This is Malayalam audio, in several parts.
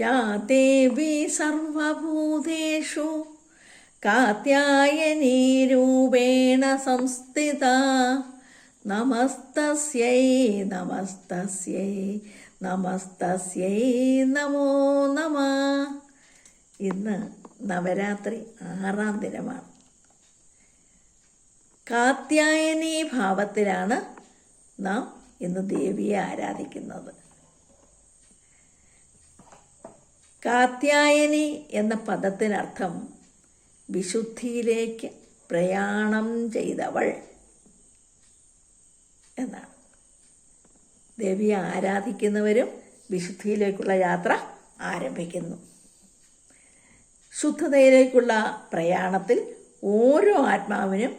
യാ ദേവി സർവഭൂതേഷു കാത്യായനീ രൂപേണ സംസ്ഥിത നമസ്തസ്യൈ നമസ്തസ്യൈ നമസ്തസ്യൈ നമോ നമ. ഇന്ന് നവരാത്രി ആറാം ദിനമാണ്. കാത്യായനീ ഭാവത്തിലാണ് നാം ഇന്ന് ദേവിയെ ആരാധിക്കുന്നത്. കാത്യായനി എന്ന പദത്തിനർത്ഥം വിശുദ്ധിയിലേക്ക് പ്രയാണം ചെയ്തവൾ എന്നാണ്. ദേവിയെ ആരാധിക്കുന്നവരും വിശുദ്ധിയിലേക്കുള്ള യാത്ര ആരംഭിക്കുന്നു. ശുദ്ധതയിലേക്കുള്ള പ്രയാണത്തിൽ ഓരോ ആത്മാവിനും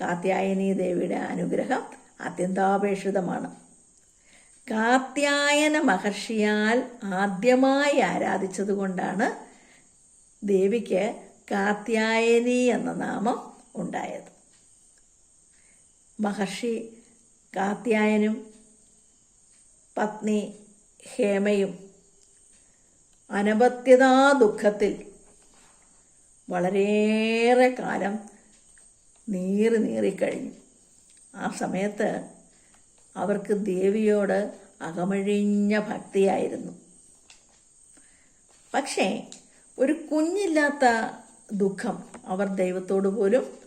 കാത്യായനി ദേവിയുടെ അനുഗ്രഹം അത്യന്താപേക്ഷിതമാണ്. കാത്യായന മഹർഷിയാൽ ആദ്യമായി ആരാധിച്ചതുകൊണ്ടാണ് ദേവിക്ക് കാത്യായനി എന്ന നാമം ഉണ്ടായത്. മഹർഷി കാത്യായനും പത്നി ഹേമയും അനപത്യതാ ദുഃഖത്തിൽ വളരെയേറെ കാലം നീറി നീറിക്കഴിഞ്ഞു ആ സമയത്ത് അവർക്ക് ദേവിയോട് അകമഴിഞ്ഞ ഭക്തിയായിരുന്നു. പക്ഷേ ഒരു കുഞ്ഞില്ലാത്ത ദുഃഖം അവർ ദൈവത്തോട് പോലും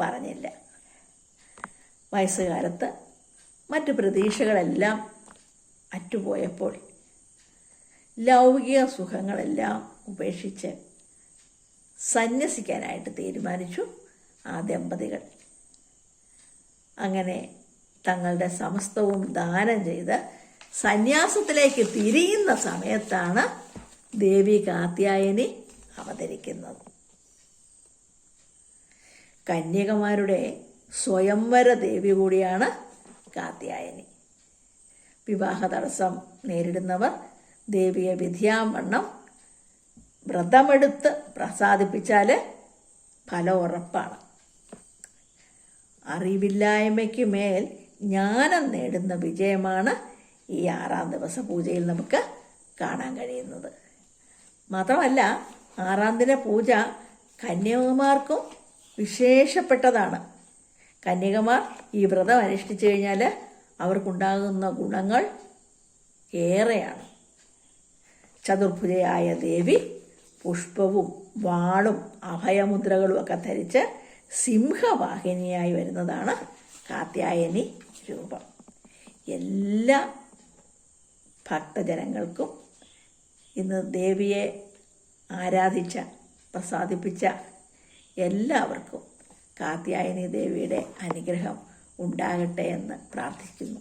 പറഞ്ഞില്ല. വയസ്സുകാലത്ത് മറ്റു പ്രതീക്ഷകളെല്ലാം അറ്റുപോയപ്പോൾ ലൗകിക സുഖങ്ങളെല്ലാം ഉപേക്ഷിച്ച് സന്യസിക്കാനായിട്ട് തീരുമാനിച്ചു ആ ദമ്പതികൾ. അങ്ങനെ തങ്ങളുടെ സമസ്തവും ദാനം ചെയ്ത് സന്യാസത്തിലേക്ക് തിരിയുന്ന സമയത്താണ് ദേവി കാത്യായനി അവതരിക്കുന്നത്. കന്യകമാരുടെ സ്വയംവര ദേവി കൂടിയാണ് കാത്യായനി. വിവാഹ തടസ്സം നേരിടുന്നവർ ദേവിയെ വിധിയാവണ്ണം വ്രതമെടുത്ത് പ്രസാദിപ്പിച്ചാൽ ഫലം ഉറപ്പാണ്. അറിവില്ലായ്മയ്ക്ക് മേൽ ജ്ഞാനം നേടുന്ന വിജയമാണ് ഈ ആറാം ദിവസ പൂജയിൽ നമുക്ക് കാണാൻ കഴിയുന്നത്. മാത്രമല്ല ആറാം ദിന പൂജ കന്യകമാർക്കും വിശേഷപ്പെട്ടതാണ്. കന്യകമാർ ഈ വ്രതം അനുഷ്ഠിച്ചു കഴിഞ്ഞാൽ അവർക്കുണ്ടാകുന്ന ഗുണങ്ങൾ ഏറെയാണ്. ചതുർഭുജയായ ദേവി പുഷ്പവും വാളും അഭയമുദ്രകളും ഒക്കെ ധരിച്ച് സിംഹവാഹിനിയായി വരുന്നതാണ് കാത്യായനി രൂപം. എല്ലാ ഭക്തജനങ്ങൾക്കും ഇന്ന് ദേവിയെ ആരാധിച്ച പ്രസാദിപ്പിച്ച എല്ലാവർക്കും കാത്യായനി ദേവിയുടെ അനുഗ്രഹം ഉണ്ടാകട്ടെ എന്ന് പ്രാർത്ഥിക്കുന്നു.